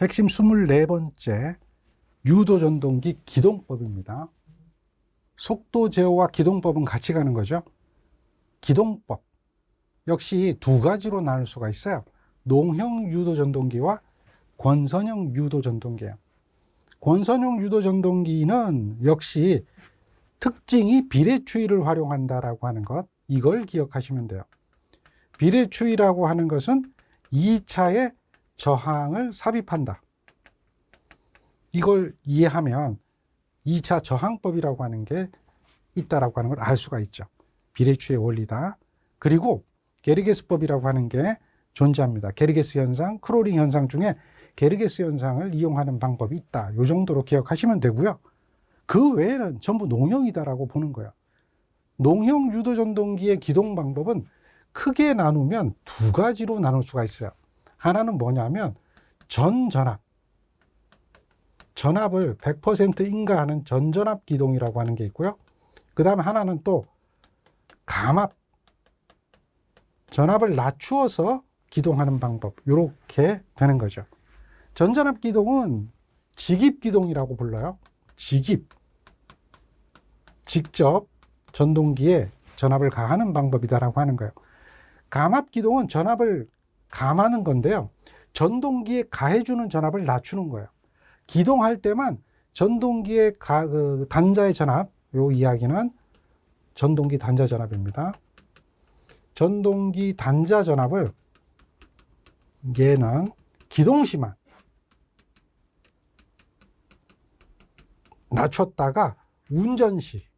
핵심 24번째 유도 전동기 기동법입니다. 속도 제어와 기동법은 같이 가는 거죠. 기동법 역시 두 가지로 나눌 수가 있어요. 농형 유도 전동기와 권선형 유도 전동기예요. 권선형 유도 전동기는 역시 특징이 비례추위를 활용한다라고 하는 것 이걸 기억하시면 돼요. 비례추위라고 하는 것은 2차의 저항을 삽입한다. 이걸 이해하면 2차 저항법이라고 하는 게 있다라고 하는 걸 알 수가 있죠. 비례추의 원리다. 그리고 게르게스법이라고 하는 게 존재합니다. 게르게스 현상, 크로링 현상 중에 게르게스 현상을 이용하는 방법이 있다. 이 정도로 기억하시면 되고요. 그 외에는 전부 농형이다라고 보는 거예요. 농형 유도 전동기의 기동 방법은 크게 나누면 두 가지로 나눌 수가 있어요. 하나는 뭐냐면 전전압. 전압을 100% 인가하는 전전압 기동이라고 하는 게 있고요. 그 다음에 하나는 또 감압. 전압을 낮추어서 기동하는 방법. 이렇게 되는 거죠. 전전압 기동은 직입 기동이라고 불러요. 직입. 직접 전동기에 전압을 가하는 방법이다라고 하는 거예요. 감압 기동은 전압을 감하는 건데요. 전동기에 가해주는 전압을 낮추는 거예요. 기동할 때만 전동기의 가, 그 단자의 전압, 요 이야기는 전동기 단자 전압입니다. 전동기 단자 전압을 얘는 기동 시만 낮췄다가 운전 시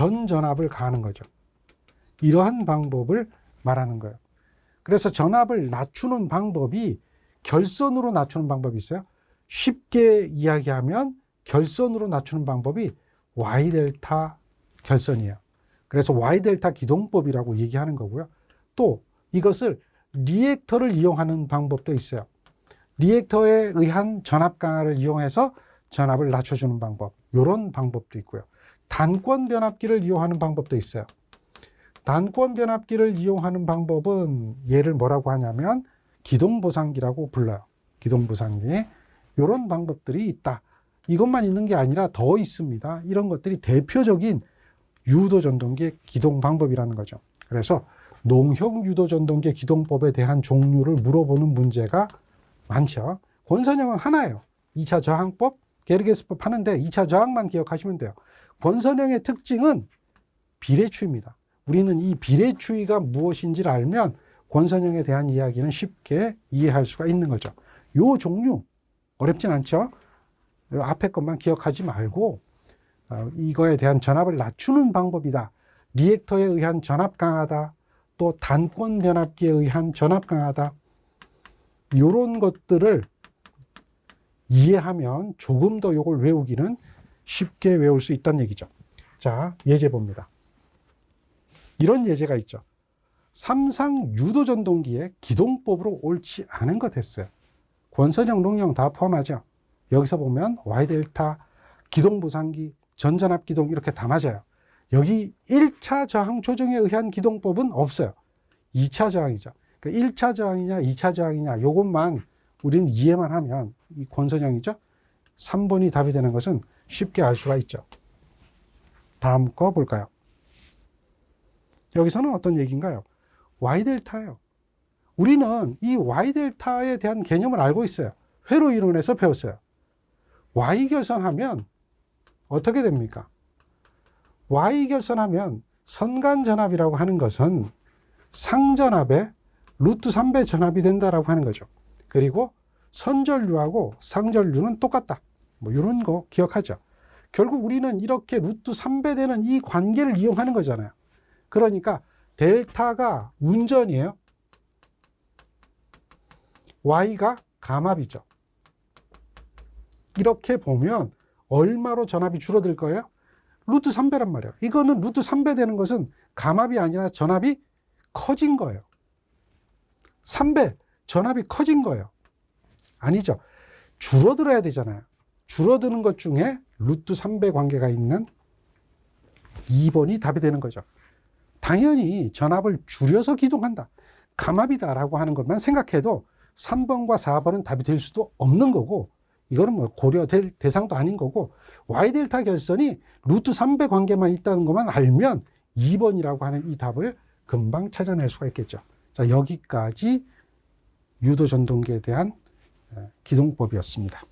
전 전압을 가하는 거죠. 이러한 방법을 말하는 거예요. 그래서 전압을 낮추는 방법이 결선으로 낮추는 방법이 있어요. 쉽게 이야기하면 결선으로 낮추는 방법이 Y 델타 결선이에요. 그래서 Y 델타 기동법이라고 얘기하는 거고요. 또 이것을 리액터를 이용하는 방법도 있어요. 리액터에 의한 전압 강화를 이용해서 전압을 낮춰주는 방법. 이런 방법도 있고요. 단권 변압기를 이용하는 방법도 있어요. 단권 변압기를 이용하는 방법은 얘를 뭐라고 하냐면 기동 보상기라고 불러요. 기동 보상기. 이런 방법들이 있다. 이것만 있는 게 아니라 더 있습니다. 이런 것들이 대표적인 유도 전동기의 기동 방법이라는 거죠. 그래서 농형 유도 전동기의 기동법에 대한 종류를 물어보는 문제가 많죠. 권선형은 하나예요. 2차 저항법, 게르게스법 하는데 2차 저항만 기억하시면 돼요. 권선형의 특징은 비례추입니다. 우리는 이 비례추위가 무엇인지를 알면 권선형에 대한 이야기는 쉽게 이해할 수가 있는 거죠. 요 종류 어렵진 않죠. 요 앞에 것만 기억하지 말고 어, 이거에 대한 전압을 낮추는 방법이다. 리액터에 의한 전압 강하다. 또 단권 변압기에 의한 전압 강하다. 요런 것들을 이해하면 조금 더 요걸 외우기는 쉽게 외울 수 있다는 얘기죠. 자, 예제 봅니다. 이런 예제가 있죠. 삼상 유도 전동기의 기동법으로 옳지 않은 것 했어요. 권선형, 농형 다 포함하죠. 여기서 보면 Y 델타, 기동 보상기, 전전압 기동 이렇게 다 맞아요. 여기 1차 저항 조정에 의한 기동법은 없어요. 2차 저항이죠. 그러니까 1차 저항이냐, 2차 저항이냐, 요것만 우리는 이해만 하면 이 권선형이죠. 3번이 답이 되는 것은 쉽게 알 수가 있죠. 다음 거 볼까요? 여기서는 어떤 얘기인가요? Y 델타예요. 우리는 이 Y 델타에 대한 개념을 알고 있어요. 회로 이론에서 배웠어요. Y 결선하면 어떻게 됩니까? Y 결선하면 선간 전압이라고 하는 것은 상전압에 루트 3배 전압이 된다라고 하는 거죠. 그리고 선전류하고 상전류는 똑같다. 뭐 이런 거 기억하죠. 결국 우리는 이렇게 루트 3배 되는 이 관계를 이용하는 거잖아요. 그러니까 델타가 운전이에요. Y가 감압이죠. 이렇게 보면 얼마로 전압이 줄어들 거예요? 루트 3배란 말이에요. 이거는 루트 3배 되는 것은 감압이 아니라 전압이 커진 거예요. 3배, 전압이 커진 거예요. 아니죠. 줄어들어야 되잖아요. 줄어드는 것 중에 루트 3배 관계가 있는 2번이 답이 되는 거죠. 당연히 전압을 줄여서 기동한다. 감압이다라고 하는 것만 생각해도 3번과 4번은 답이 될 수도 없는 거고 이거는 뭐 고려될 대상도 아닌 거고 y 델타 결선이 루트 3배 관계만 있다는 것만 알면 2번이라고 하는 이 답을 금방 찾아낼 수가 있겠죠. 자, 여기까지 유도 전동기에 대한 어, 기동법이었습니다.